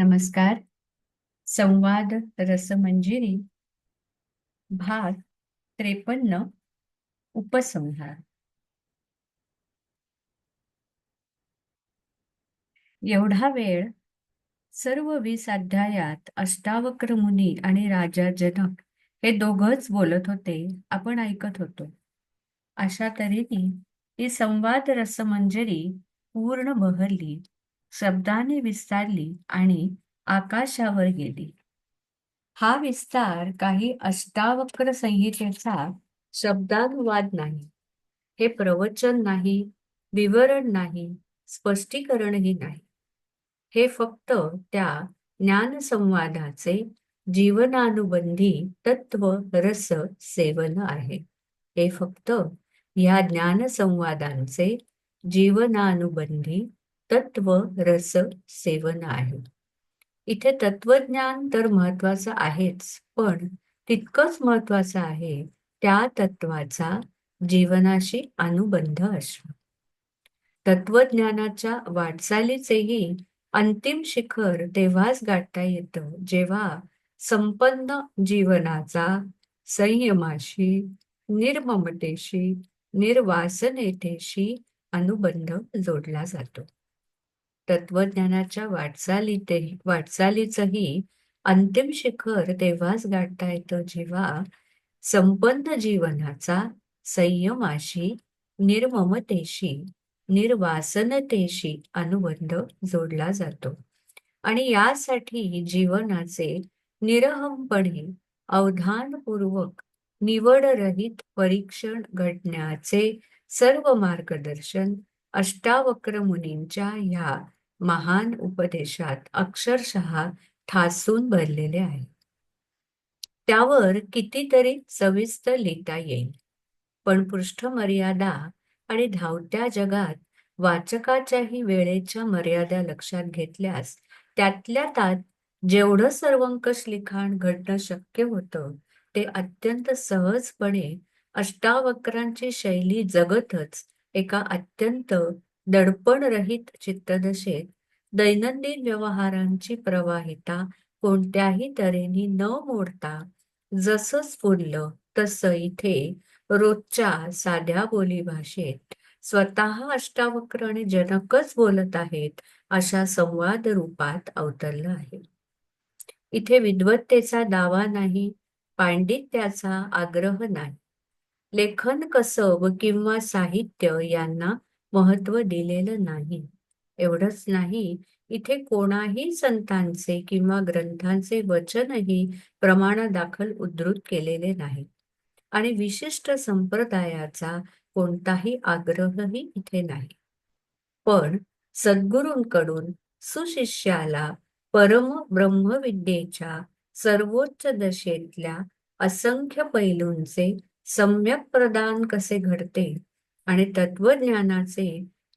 नमस्कार. संवाद रसमंजिरी भाग त्रेपन्न उपसंहार. एवढा वेळ सर्व वीस अध्यायात अष्टावक्र मुनी आणि राजा जनक हे दोघच बोलत होते आपण ऐकत होतो. अशा तऱ्हेने ही संवाद रसमंजरी पूर्ण बहरली. शब्दाने विस्तारली आणि आकाशावर गेली. हा विस्तार काही अष्टावक्र संहितेचा शब्दानुवाद नाही. हे प्रवचन नाही विवरण नाही स्पष्टीकरणही नाही. हे फक्त त्या ज्ञानसंवादाचे जीवनानुबंधी तत्व रस सेवन आहे. हे फक्त ह्या ज्ञानसंवादांचे जीवनानुबंधी तत्व रस सेवन आहे. इथे तत्वज्ञान तर महत्वाचं आहेच पण तितकंच महत्वाचं आहे त्या तत्वाचा जीवनाशी अनुबंध असणं. तत्वज्ञानाच्या वाटचालीचेही अंतिम शिखर तेव्हाच गाठता येतं जेव्हा संपन्न जीवनाचा संयमाशी निर्ममतेशी निर्वासनेतेशी अनुबंध जोडला जातो. तत्वज्ञानाच्या वाटचालीत वाटचालीचंही अंतिम शिखर तेव्हाच गाठता येतं जेव्हा संपन्न जीवनाचा संयमाशी निर्ममतेशी निर्वासनतेशी अनुबंध जोडला जातो. आणि यासाठी जीवनाचे निरहमपणे अवधानपूर्वक निवडरहित परीक्षण घडण्याचे सर्व मार्गदर्शन अष्टावक्र मुनींच्या ह्या महान उपदेशात अक्षरशः ठासून भरलेले आहे. त्यावर कितीतरी सविस्तर लिहिता येईल पण पृष्ठमर्यादा आणि धावत्या जगात वाचकाच्याही वेळेच्या मर्यादा लक्षात घेतल्यास त्यातल्या त्यात जेवढं सर्वंकष लिखाण घडणं शक्य होतं ते अत्यंत सहजपणे अष्टावक्रांची शैली जगतच एका अत्यंत दडपणरहित चित्तदशेत दैनंदिन व्यवहारांची प्रवाहिता कोणत्याही तऱ्हेने न मोडता जसं स्फुरलं तसं इथे रोजच्या साध्या बोलीभाषेत स्वतः अष्टावक्र आणि जनकच बोलत आहेत अशा संवाद रूपात अवतरलं आहे. इथे विद्वत्तेचा दावा नाही पांडित्याचा आग्रह नाही. लेखन कसब किंवा साहित्य यांना महत्त्व दिलेलं नाही. एवढंच नाही इथे कोणाही संतांचे किंवा ग्रंथांचे वचनही प्रमाणादाखल उद्धृत केलेले नाही. आणि विशिष्ट संप्रदायाचा कोणताही आग्रहही इथे नाही. पण सद्गुरूंकडून सुशिष्याला परम ब्रह्मविद्येच्या सर्वोच्च दशेतल्या असंख्य पैलूंचे सम्यक प्रदान कसे घडते आणि तत्वज्ञानाचे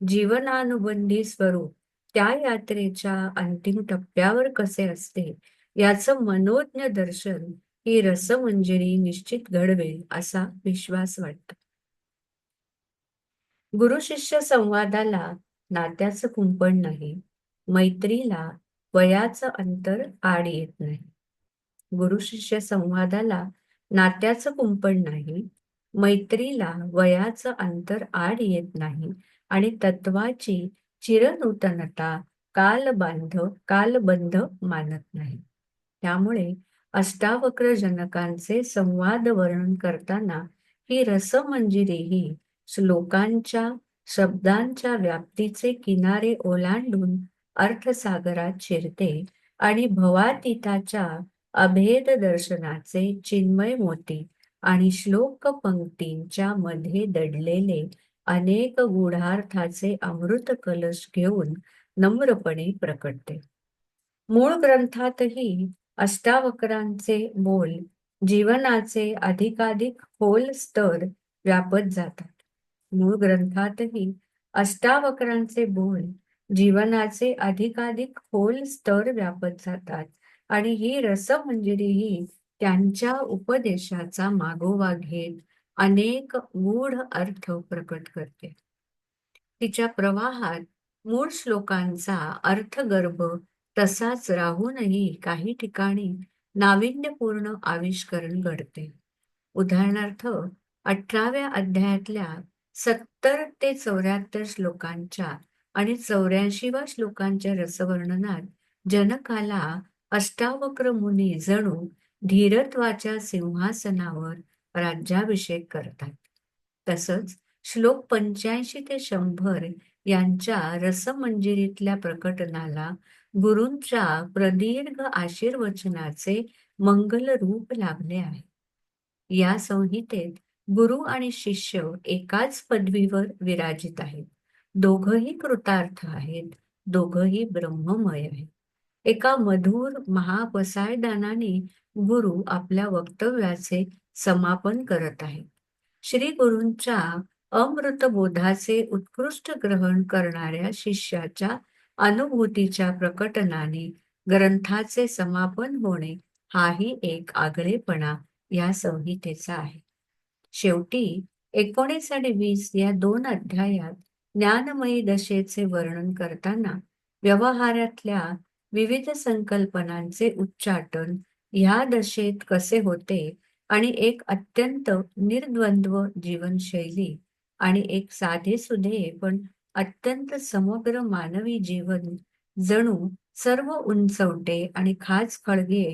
जीवनानुबंधी स्वरूप त्या यात्रेच्या अंतिम टप्प्यावर कसे असते? याचं मनोज्ञ दर्शन ही रसमंजरी निश्चित घडवेल असा विश्वास वाटतो. गुरु शिष्य संवादाला नात्याचं कुंपण नाही मैत्रीला वयाचं अंतर आड येत नाही. गुरु शिष्य संवादाला नात्याचं कुंपण नाही मैत्रीला वयाचं अंतर आड येत नाही आणि तत्वाची चिरनूतनता कालबांध कालबंध मानत नाही. त्यामुळे अष्टावक्र जनकांचे संवाद वर्णन करताना ही रसमंजिरी ही श्लोकांच्या शब्दांच्या व्याप्तीचे किनारे ओलांडून अर्थसागरात शिरते आणि भवातीताच्या अभेद दर्शनाचे चिन्मय मोती आणि श्लोक पंक्तींच्या मध्ये दडलेले अनेक गुढार्थाचे अमृत कलश घेऊन नम्रपणे प्रकटते. मूळ ग्रंथातही अष्टावक्रांचे बोल जीवनाचे अधिकाधिक खोल स्तर व्यापत जातात. मूळ ग्रंथातही अष्टावक्रांचे बोल जीवनाचे अधिकाधिक खोल स्तर व्यापत जातात. आणि ही रसमंजरी ही त्यांच्या उपदेशाचा मागोवा घेत अनेक गूढ अर्थ प्रकट करते. तिच्या प्रवाहात मूळ श्लोकांचा अर्थगर्भ तसाच राहूनही काही ठिकाणी नाविन्यपूर्ण आविष्करण घडते. उदाहरणार्थ अठराव्या अध्यायातल्या सत्तर ते चौऱ्याहत्तर श्लोकांच्या आणि चौऱ्याऐंशीव्या श्लोकांच्या रसवर्णनात जनकाला अष्टावक्र मुनी जणू धीरत्वाच्या सिंहासनावर राज्याभिषेक करतात. तसंच श्लोक पंच्याऐंशी ते शंभर यांच्या रसमंजिरीतल्या प्रकटनाला गुरूंच्या प्रदीर्घ आशीर्वचनाचे मंगल रूप लाभले आहे. या संहितेत गुरु आणि शिष्य एकाच पदवीवर विराजित आहेत. दोघही कृतार्थ आहेत दोघही ब्रह्ममय आहेत. एका मधुर महापसायदानाने गुरु आपल्या वक्तव्याचे समापन करत आहेत. श्री गुरूंच्या अमृत बोधाचे उत्कृष्ट ग्रहण करणाऱ्या शिष्याच्या अनुभूतीच्या प्रकटनाने ग्रंथाचे समापन होणे हाही एक आगळेपणा या संहितेचा आहे. शेवटी एकोणीस आणि वीस या दोन अध्यायात ज्ञानमयी दशेचे वर्णन करताना व्यवहारातल्या विविध संकल्पनांचे उच्चाटन ह्या दशेत कसे होते आणि एक अत्यंत निर्द्वंद्व जीवनशैली आणि एक साधे सुधे पण अत्यंत समग्र मानवी जीवन जणू सर्व उंचवटे आणि खास खळगे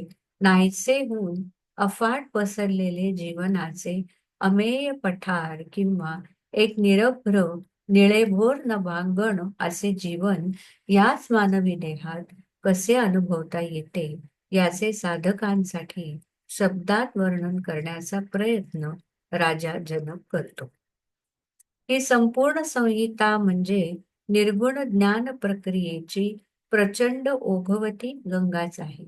नाहीसे होऊन अफाट पसरलेले जीवनाचे अमेय पठार किंवा एक निरभ्र निळेभोर नभांगण असे जीवन याच मानवी देहात कसे अनुभवता येते याचे साधकांसाठी शब्दात वर्णन करण्याचा प्रयत्न राजा जनक करतो. ही संपूर्ण संहिता म्हणजे निर्गुण ज्ञान प्रक्रियेची प्रचंड ओघवती गंगाच आहे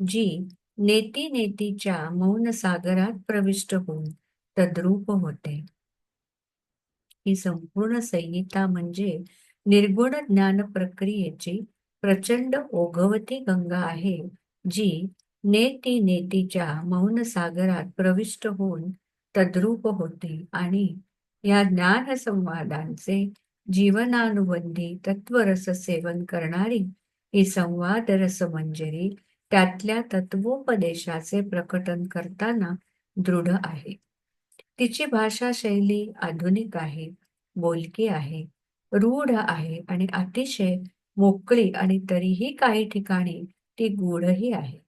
जी नेती नेतीच्या मौन सागरात प्रविष्ट होऊन तद्रूप होते. ही संपूर्ण संहिता म्हणजे निर्गुण ज्ञान प्रक्रियेची प्रचंड ओघवती गंगा आहे जी नेती नेतीच्या मौन सागरात प्रविष्ट होऊन तद्रूप होते आणि या ज्ञान संवादांचे जीवनानुबंधी तत्वरस सेवन करणारी ही संवाद रस मंजरी त्यातल्या तत्वोपदेशाचे प्रकटन करताना दृढ आहे. तिची भाषा शैली आधुनिक आहे बोलकी आहे रूढ आहे आणि अतिशय मोकळी आणि तरीही काही ठिकाणी ती गूढही आहे.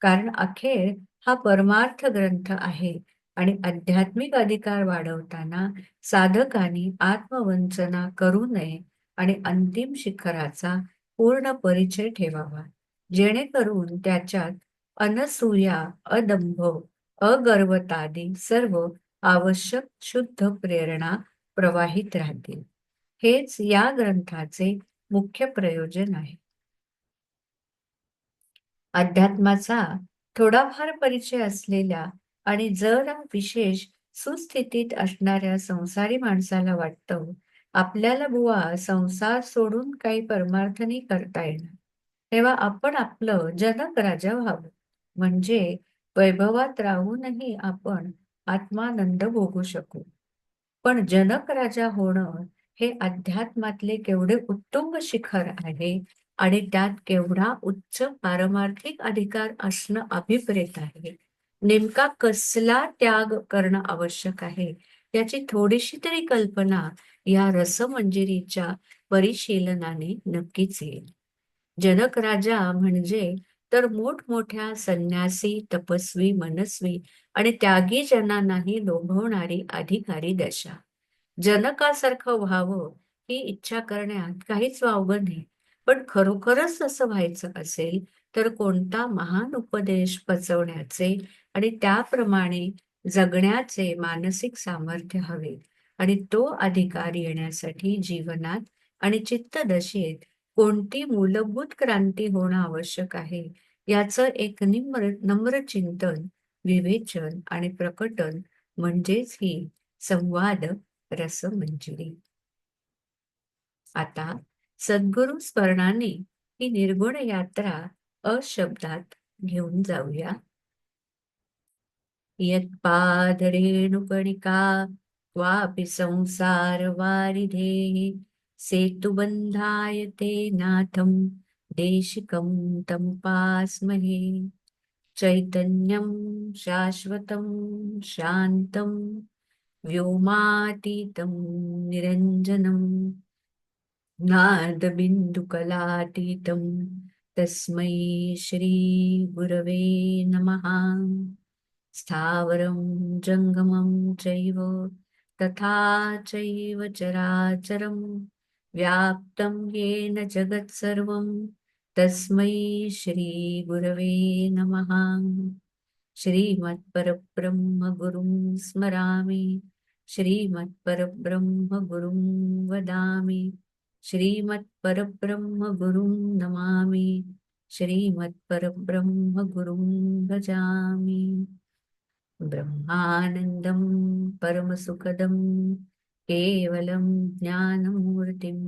कारण अखेर हा परमार्थ ग्रंथ आहे आणि आध्यात्मिक अधिकार वाढवताना साधकांनी आत्मवंचना करू नये आणि अंतिम शिखराचा पूर्ण परिचय ठेवावा. जेणेकरून त्याच्यात अनसूया अदंभ अगर्वतादी सर्व आवश्यक शुद्ध प्रेरणा प्रवाहित राहतील. हेच या ग्रंथाचे मुख्य प्रयोजन आहे. अध्यात्माचा थोडाफार परिचय असलेल्या आणि जर विशेष सुस्थितीत असणाऱ्या संसारी माणसाला वाटतं आपल्याला बुवा संसार सोडून काही परमार्थनी करता येणार. तेव्हा आपण आपलं जनक राजा व्हावं. म्हणजे वैभवात राहूनही आपण आत्मानंद भोगू शकू. पण जनक राजा होणं हे अध्यात्मातले केवढे उत्तुंग शिखर आहे आणि त्यात केवढा उच्च पारमार्थिक अधिकार असणं अभिप्रेत आहे. नेमका कसला त्याग करणं आवश्यक आहे? याची थोडीशी तरी कल्पना या रसमंजिरीच्या परिशीलनाने नक्कीच येईल. जनक राजा म्हणजे तर मोठमोठ्या संन्यासी तपस्वी मनस्वी आणि त्यागी जनांनाही लोभवणारी अधिकारी दशा. जनकासारखं व्हावं ही इच्छा करण्यात काहीच वावगं नाही. पण खरोखरच असं व्हायचं असेल तर कोणता महान उपदेश पचवण्याचे आणि त्याप्रमाणे जगण्याचे मानसिक सामर्थ्य हवे आणि तो अधिकार येण्यासाठी जीवनात आणि चित्तदशेत कोणती मूलभूत क्रांती होणं आवश्यक आहे याचं एक निम्र नम्र चिंतन विवेचन आणि प्रकटन म्हणजेच ही संवाद रसमंजिरी आता सद्गुरु स्मरणाने ही निर्गुण यात्रा अशब्दात घेऊन जाऊया. यत्पादरेणुकणिका क्वापि संसार वारिधेः सेतुबन्धाय ते नाथं देशिकं तमुपास्महे चैतन्यं शाश्वतं शान्तं व्योमातीतं निरञ्जनं नादबिन्दुकलातीतं तस्मै श्रीगुरवे नमः स्थावरं जङ्गमं चैव तथा चैव चराचरं व्याप्तं येन जगत्सर्वं तस्मै श्रीगुरवे नमः श्रीमत्परब्रह्मगुरुं स्मरामि श्रीमत्परब्रह्मगुरुं वदामि। श्रीमत्परब्रह्मगुरुं नमामि। श्रीमत्परब्रह्मगुरुं भजामि। ब्रह्मानन्दं परमसुखदं केवलं ज्ञानमूर्तिं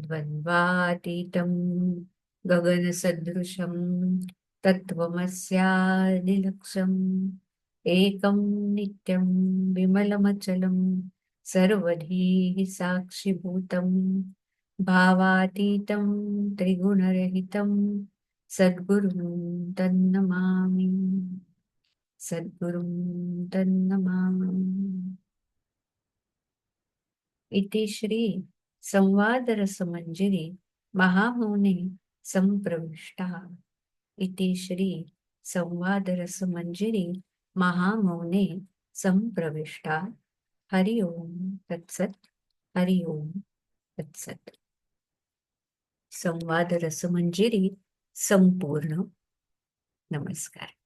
द्वन्द्वातीतं गगनसदृशं तत्त्वमस्यादिलक्षम् ఏకం నిత్యం విమలమచలం సర్వధీ సాక్షిభూతం భావాతీతం త్రిగుణరహితం సద్గురుం తన్నమామి సద్గురుం తన్నమామి ఇది శ్రీ సంవాదరసమంజరి మహామౌని సంప్రవిష్ట ఇది శ్రీ సంవాదరసమంజరి महामौने संप्रविष्टा हरि ओम तत्सत। हरि ओम तत्सत। संवाद रसमंजिरी संपूर्ण नमस्कार।